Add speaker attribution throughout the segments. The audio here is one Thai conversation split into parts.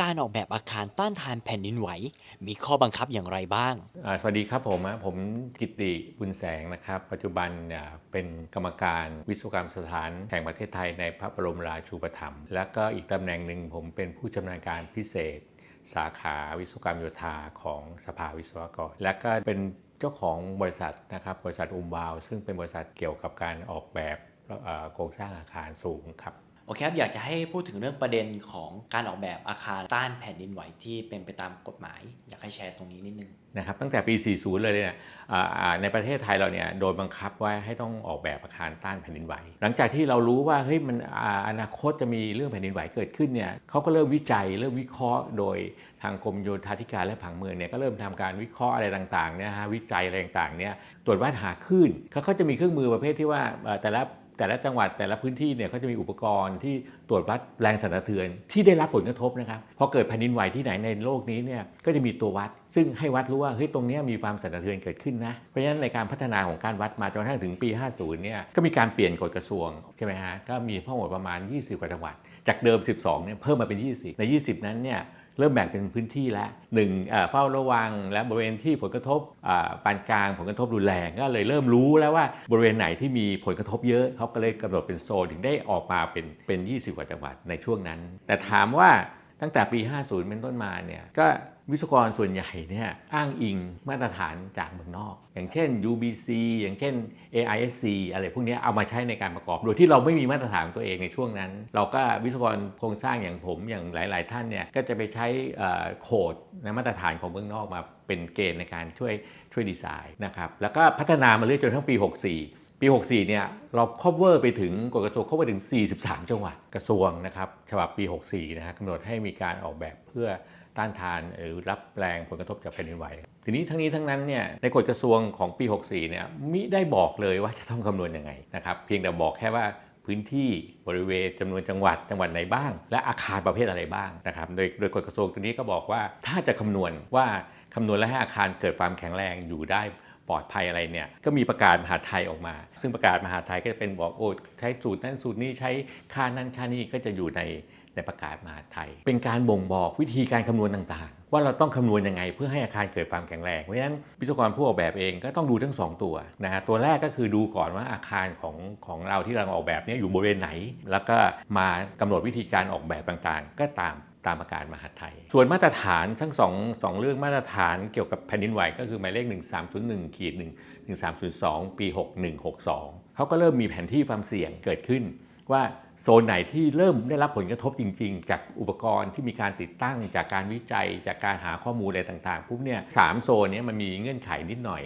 Speaker 1: การออกแบบอาคารต้านทานแผ่นดินไหว มีข้อบังคับอย่างไรบ้าง
Speaker 2: อ่าสวัสดีครับผมอะผมกิตติบุญแสงนะครับ ปัจจุบันเนี่ยเป็นกรรมการวิศวกรรมสถานแห่งประเทศไทยในพระบรมราชูปถัมภ์และก็อีกตำแหน่งหนึ่งผมเป็นผู้ชำนาญการพิเศษ สาขาวิศวกรรมโยธาของสภาวิศวกร และก็เป็นเจ้าของบริษัทนะครับบริษัทอุมบาว ซึ่งเป็นบริษัทเกี่ยวกับการออกแบบเอ่อโครงสร้างอาคารสูงครับ
Speaker 1: โอเคครับอยากจะให้พูดถึงเรื่องประเด็นของการออกแบบอาคารต้านแผ่นดินไหวที่เป็นไปตามกฎหมาย อยากให้แชร์ตรงนี้นิดนึง
Speaker 2: นะครับตั้งแต่ปี 40 เลยเนี่ยในประเทศไทยเราเนี่ยโดยบังคับไว้ให้ต้องออกแบบอาคารต้านแผ่นดินไหว หลังจากที่เรารู้ว่าเฮ้ยมันออนาคตจะมีเรื่องแผ่นดินไหวเกิดขึ้นเนี่ยเขาก็เริ่มวิจัยเริ่มวิเคราะห์โดยทางกรมโยธาธิการและผังเมืองเนี่ยก็เริ่มทำการวิเคราะห์อะไรต่างๆเนี่ยฮะวิจัยอะไรต่างๆเนี่ยตรวจวัดหาคลื่นเขาก็จะมีเครื่องมือประเภทที่ว่าเอ่แต่ละ แต่ละจังหวัดแต่ละพื้นที่เนี่ยเขาจะมีอุปกรณ์ที่ตรวจวัดแรงสั่นสะเทือนที่ได้รับผลกระทบนะครับพอเกิดแผ่นดินไหวที่ไหนในโลกนี้เนี่ยก็จะมีตัววัด ซึ่งให้วัดรู้ว่าเฮ้ยตรงนี้มีความสั่นสะเทือนเกิดขึ้นนะเพราะฉะนั้นในการพัฒนาของการวัดมาจนกระทั่งถึงปี 50 เนี่ยก็มีการเปลี่ยนกฎกระทรวงใช่ไหมฮะก็มีทั้งหมดประมาณ 20กว่าจังหวัด จากเดิม 12 เนี่ยเพิ่มมาเป็น 20 ใน 20 นั้นเนี่ย เริ่มแบ่งเป็นพื้นที่แล้วหนึ่งเฝ้าระวังและบริเวณที่ผลกระทบปานกลางผลกระทบรุนแรงก็เลยเริ่มรู้แล้วว่าบริเวณไหนที่มีผลกระทบเยอะเขาก็เลยกำหนดเป็นโซนถึงได้ออกมาเป็นเป็น 20 กว่าจังหวัดในช่วงนั้น แต่ถามว่าตั้งแต่ปี 50 เป็นต้นมาเนี่ยก็ วิศวกรส่วนใหญ่เนี่ยอ้างอิงมาตรฐานจากเมืองนอก อย่างเช่น UBC อย่างเช่น AISC อะไรพวกนี้เอามาใช้ในการประกอบ โดยที่เราไม่มีมาตรฐานของตัวเองในช่วงนั้น เราก็วิศวกรโครงสร้างอย่างผมอย่างหลาย ๆ ท่านเนี่ยก็จะไปใช้โคดในมาตรฐานของเมืองนอกมาเป็นเกณฑ์ในการช่วยช่วยดีไซน์นะครับแล้วก็พัฒนามาเรื่อยจนทั้งปี 64ปี 64 เนี่ย เรา cover ไปถึงกฎกระทรวง cover ถึง 43 จังหวัดกระทรวงนะครับ ฉบับปี 64 นะฮะกำหนดให้มีการออกแบบเพื่อ ต้านทานหรือรับแรงผลกระทบจากแผ่นดินไหว ทีนี้ทั้งนี้ทั้งนั้นเนี่ยในกฎกระทรวงของปี 64 เนี่ยมิได้บอกเลยว่าจะต้องคำนวณยังไงนะครับเพียงแต่บอกแค่ว่าพื้นที่บริเวณจำนวนจังหวัดจังหวัดไหนบ้าง และอาคารประเภทอะไรบ้างนะครับโดยโดยกฎกระทรวงตัวนี้ก็บอกว่าถ้าจะคำนวณว่าคำนวณและให้อาคารเกิดความแข็งแรงอยู่ได้ปลอดภัยอะไรเนี่ยก็มีประกาศมหาไทยออกมา ซึ่งประกาศมหาไทยก็จะเป็นบอกโอ้ใช้สูตรนั้นสูตรนี้ใช้ค่านั้นค่านี้ก็จะอยู่ใน ในประกาศมหาไทย เป็นการบ่งบอกวิธีการคำนวณต่างๆ ว่าเราต้องคำนวณยังไงเพื่อให้อาคารเกิดความแข็งแรง เพราะฉะนั้นวิศวกรผู้ออกแบบเองก็ต้องดูทั้งสองตัวนะฮะตัวแรกก็คือดูก่อนว่าอาคารของของเราที่เราออกแบบนี้อยู่บริเวณไหน แล้วก็มากำหนดวิธีการออกแบบต่างๆ ก็ตามตามประกาศมหาไทย ส่วนมาตรฐานทั้งสองสองเรื่องมาตรฐานเกี่ยวกับแผ่นดินไหวก็คือหมายเลข 1301ขีด1 1302 ปี 6162 เขาก็เริ่มมีแผนที่ความเสี่ยงเกิดขึ้น ว่าโซนไหนที่เริ่มได้รับผลกระทบจริง ๆ จากอุปกรณ์ที่มีการติดตั้งจากการวิจัย จากการหาข้อมูลอะไรต่างๆปุ๊บเนี่ยสามโซนนี้มันมีเงื่อนไขนิดหน่อย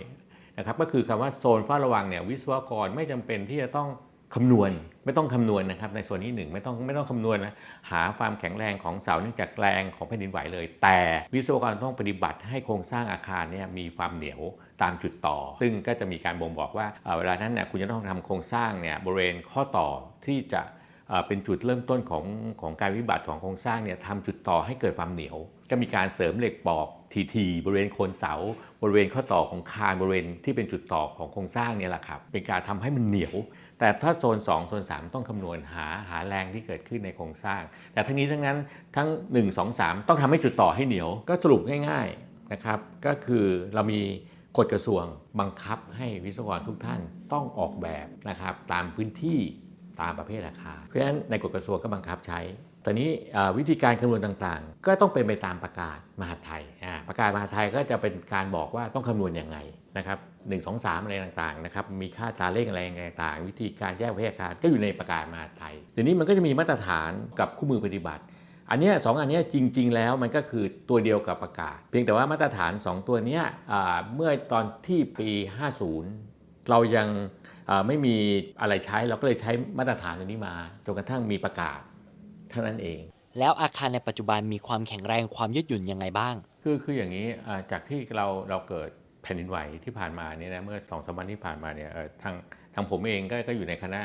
Speaker 2: นะครับก็คือคำว่าโซนเฝ้าระวังเนี่ยวิศวกรไม่จำเป็นที่จะต้องคำนวณ ไม่ต้องคำนวณนะครับ ในส่วนที่หนึ่งไม่ต้องไม่ต้องคำนวณนะหาความแข็งแรงของเสาเนื่องจากแรงของแผ่นดินไหวเลย แต่วิศวกรต้องปฏิบัติให้โครงสร้างอาคารเนี่ยมีความเหนียวตามจุดต่อ ซึ่งก็จะมีการบ่งบอกว่าเวลานั้นเนี่ยคุณจะต้องทำโครงสร้างเนี่ยบริเวณข้อต่อที่จะเป็นจุดเริ่มต้นของของการวิบัติของโครงสร้างเนี่ยทำจุดต่อให้เกิดความเหนียว ก็มีการเสริมเหล็กปอกทีๆบริเวณโคนเสา บริเวณข้อต่อของคานบริเวณที่เป็นจุดต่อของโครงสร้างเนี่ยแหละครับเป็นการทำให้มันเหนียว แต่ถ้าโซน 2 โซน 3 ต้องคำนวณหาหาแรงที่เกิดขึ้นในโครงสร้าง แต่ทั้งนี้ทั้งนั้นทั้ง 1 2 3 ต้องทำให้จุดต่อให้เหนียว ก็สรุปง่ายๆนะครับก็คือเรามีกฎกระทรวงบังคับให้วิศวกรทุกท่านต้องออกแบบนะครับตามพื้นที่ตามประเภทราคา เพราะฉะนั้นในกฎกระทรวงก็บังคับใช้ ตอนนี้วิธีการคำนวณต่างๆ ก็ต้องเป็นไปตามประกาศมหาไทย ประกาศมหาไทยก็จะเป็นการบอกว่าต้องคำนวณยังไงนะครับหนึ่งสองสามอะไรต่างๆนะครับ มีค่าตาเลขอะไรต่างๆ วิธีการแยกประเภทอารก็อยู่ในประกาศมหาไทยทีนี้มันก็จะมีมาตรฐานกับคู่มือปฏิบัติ อันนี้สองอันนี้จริง ๆ แล้วมันก็คือตัวเดียวกับประกาศ เพียงแต่ว่ามาตรฐาน 2 ตัวนี้เมื่อตอนที่ปี 50 เรายังไม่มีอะไรใช้เราก็เลยใช้มาตรฐานตัวนี้มาจนกระทั่งมีประกาศ เท่านั้นเอง
Speaker 1: แล้วอาคารในปัจจุบันมีความแข็งแรงความยืดหยุ่นยังไงบ้าง
Speaker 2: คือคืออย่างนี้อ่าจากที่เราเราเกิดแผ่นดินไหวที่ผ่านมาเนี่ยนะเมื่อสองสามวันที่ผ่านมาเนี่ยเอ่อทางทางผมเองก็ก็อยู่ในคณะ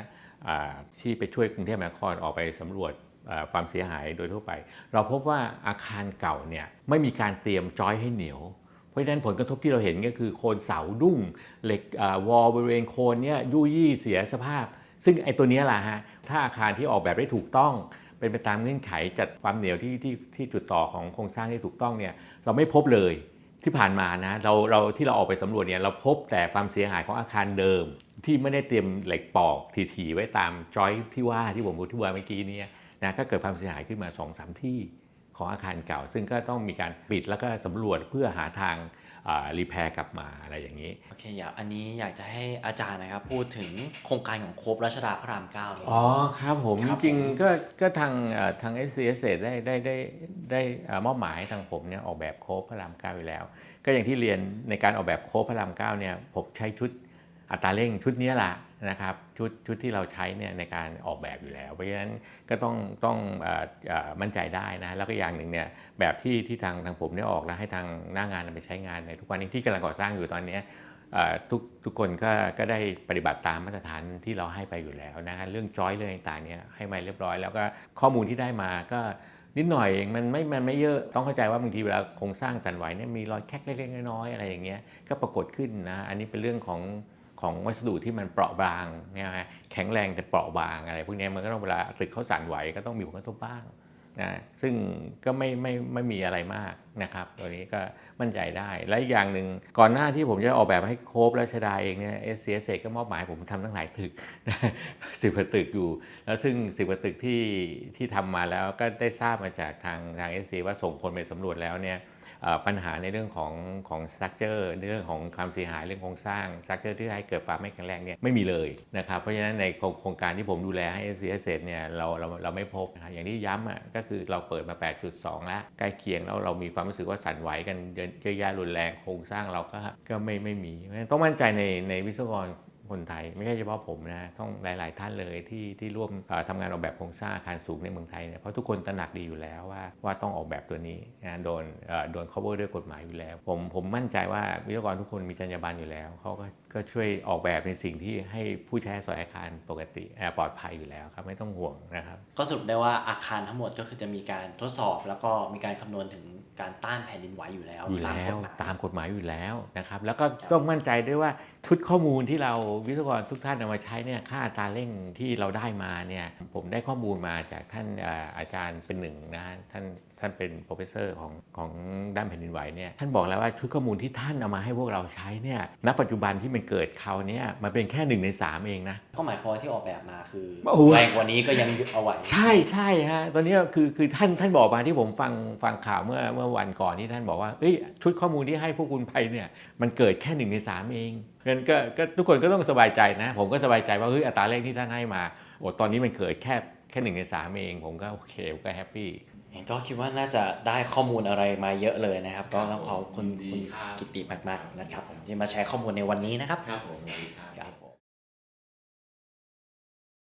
Speaker 2: อ่าที่ไปช่วยกรุงเทพมหานครออกไปสำรวจอ่าความเสียหายโดยทั่วไป เราพบว่าอาคารเก่าเนี่ยไม่มีการเตรียมจอยให้เหนียว เพราะฉะนั้นผลกระทบที่เราเห็นก็คือโคนเสาดุ้งเหล็กอาวอลบริเวณโคนเนี่ยยุ่ยยี่เสียสภาพ ซึ่งไอ้ตัวเนี้ยแหละฮะถ้าอาคารที่ออกแบบได้ถูกต้องไป เป็นไปตามเงื่อนไขจัดความเหนียวที่ที่ที่จุดต่อของโครงสร้างที่ถูกต้องเนี่ยเราไม่พบเลยที่ผ่านมานะเราเราที่เราออกไปสำรวจเนี่ยเราพบแต่ความเสียหายของอาคารเดิม ที่ไม่ได้เตรียมเหล็กปอกถี่ๆไว้ตามจอยที่ว่าที่ผมพูดที่ว่าเมื่อกี้เนี่ยนะก็เกิดความเสียหายขึ้นมา2อสที่ของอาคารเก่า ซึ่งก็ต้องมีการปิดแล้วก็สำรวจเพื่อหาทาง รีแพร์กลับมาอะไรอย่างนี้
Speaker 1: โอเคอยากอันนี้อยากจะให้อาจารย์นะครับพูดถึงโครงการของโคบรัชดาพระรามเก้าเนี่ย
Speaker 2: อ๋อครับผม
Speaker 1: ค
Speaker 2: จ
Speaker 1: รับ
Speaker 2: ริง
Speaker 1: ผม
Speaker 2: ๆก็ก็ทางเอ่อทาง s c s ได้ได้ได้ได้เอ่อมอบหมายให้ทางผมเนี่ยออกแบบโค้ดพระรามเก้าอยู่แล้ว ก็อย่างที่เรียนในการออกแบบโค้ดพระรามเก้าเนี่ยผมใช้ชุดอัตราเร่งชุดเนี้ยแหละ นะครับชุดชุดที่เราใช้เนี่ยในการออกแบบอยู่แล้ว เพราะฉะนั้นก็ต้องต้องออมั่นใจได้นะแล้วก็อย่างหนึ่งเนี่ยแบบที่ที่ทางทางผมได้ออกแล้วให้ทางหน้างานนำไปใช้งานในทุกวันนี้ที่กำลังก่อสร้างอยู่ตอนนี้ทุกทุกคนก็ก็ได้ปฏิบัติตามมาตรฐานที่เราให้ไปอยู่แล้วนะฮะเรื่องจอยเรื่องต่างๆเนี่ยให้มาเรียบร้อย แล้วก็ข้อมูลที่ได้มาก็นิดหน่อยเองมันไม่มันไม่เยอะต้องเข้าใจว่าบางทีเวลาโครงสร้างสั่นไหวเนี่ยมีรอยแคกเล็กๆน้อยๆอะไรอย่างเงี้ยก็ปรากฏขึ้นนะอันนี้เป็นเรื่องของ ของวัสดุที่มันเปราะบางเนี่ยฮะแข็งแรงแต่เปราะบางอะไรพวกนี้มันก็ต้องเวลาตึกเขาสั่นไหวก็ต้องมีผลกระทบบ้างนะซึ่งก็ไม่ไม่ไม่มีอะไรมากนะครับตัวนี้ก็มั่นใจได้ และอีกอย่างหนึ่งก่อนหน้าที่ผมจะออกแบบให้โคบและชดาเองเนี่ยเอสเก็มอบหมายผมทำตั้งหลายตึกสิบกว่าตึกอยู่ แล้วซึ่งสิบกว่าตึกที่ที่ทำมาแล้วก็ได้ทราบมาจากทางทางเอสว่าส่งคนไปสำรวจแล้วเนี่ย ปัญหาในเรื่องของของสตรัคเจอร์ในเรื่องของความเสียหายเรื่องโครงสร้างสตรัคเจอร์ที่ให้เกิดความไม่แข็งแรงเนี่ยไม่มีเลยนะครับเพราะฉะนั้นในโครงการที่ผมดูแลให้ s c s เนี่ยเราเราเราไม่พบนะครับอย่างที่ย้ำอะก็คือเราเปิดมา 8.2 แล้วใกล้เคียงแล้วเรามีความรู้สึกว่าสั่นไหวกันเยอะเยอะแยะรุนแรงโครงสร้างเราก็ก็ไม่ไม่มีต้องมั่นใจในในวิศวกร คนไทย ไม่ใช่เฉพาะผมนะต้องหลาย ๆ ท่านเลยที่ที่ร่วมเอ่อทำงานออกแบบโครงสร้างอาคารสูงในเมืองไทยเนี่ยเพราะทุกคนตระหนักดีอยู่แล้วว่าว่าต้องออกแบบตัวนี้นะโดนเอ่อโดน cover ด้วยกฎหมายอยู่แล้ว ผมผมมั่นใจว่าวิศวกรทุกคนมีจรรยาบรรณอยู่แล้วเขาก็ก็ช่วยออกแบบในสิ่งที่ให้ผู้ใช้อาศัยอาคารปกติเอ่อปลอดภัยอยู่แล้วครับไม่ต้องห่วงนะครับ
Speaker 1: ก็สรุปได้ว่าอาคารทั้งหมดก็คือจะมีการทดสอบ แล้วก็มีการคำนวณถึงการต้านแผ่นดินไหวอยู่แล้ว
Speaker 2: อยู่
Speaker 1: ตาม
Speaker 2: แล้
Speaker 1: ก
Speaker 2: ว
Speaker 1: ฎหมาย
Speaker 2: ตามกฎหมายอยู่แล้วนะครับแล้วก็
Speaker 1: ครับ
Speaker 2: ต้องมั่นใจด้วยว่า ชุดข้อมูลที่เราวิศวกรทุกท่านเอามาใช้เนี่ยค่าอัตราเร่งที่เราได้มาเนี่ยผมได้ข้อมูลมาจากท่านเอ่ออาจารย์เป็นหนึ่งนะฮะท่านท่านเป็นโปรเฟสเซอร์ของของด้านแผ่นดินไหวเนี่ยท่านบอกแล้วว่าชุดข้อมูลที่ท่านเอามาให้พวกเราใช้เนี่ยณปัจจุบันที่มันเกิดเขาวเนี่ยมันเป็นแค่หนึ่งในสามเองนะ
Speaker 1: ก็หมายความว่าที่ออกแบบมาคือ
Speaker 2: โอ้โห
Speaker 1: แรงกว่านี้ก็ยังเอาไหว
Speaker 2: ใช่ใช่ฮะตอนนี้คือคือท่านท่านบอกมาที่ผมฟังฟังข่าวเมื่อเมื่อวันก่อนที่ท่านบอกว่าเอ้ยชุดข้อมูลที่ให้พวกคุณไปเนี่ยมันเกิดแค่หนึ่งในสามเอง งั้นก็ก็ทุกคนก็ต้องสบายใจนะ ผมก็สบายใจว่าเฮ้ยอัตราเลขที่ท่านให้มาโอ้ตอนนี้มันเกิดแค่แค่หนึ่งในสามเอง ผมก็โอเคผมก็แฮปปี้
Speaker 1: เองก็คิดว่าน่าจะได้ข้อมูลอะไรมาเยอะเลยนะครับ ก็ต้องขอบคุณ
Speaker 2: ดี
Speaker 1: คุณ
Speaker 2: ครับ
Speaker 1: กิติมากๆนะครับผมที่มาแชร์ข้อมูลในวันนี้นะครับ
Speaker 2: ครับผม
Speaker 1: ครับ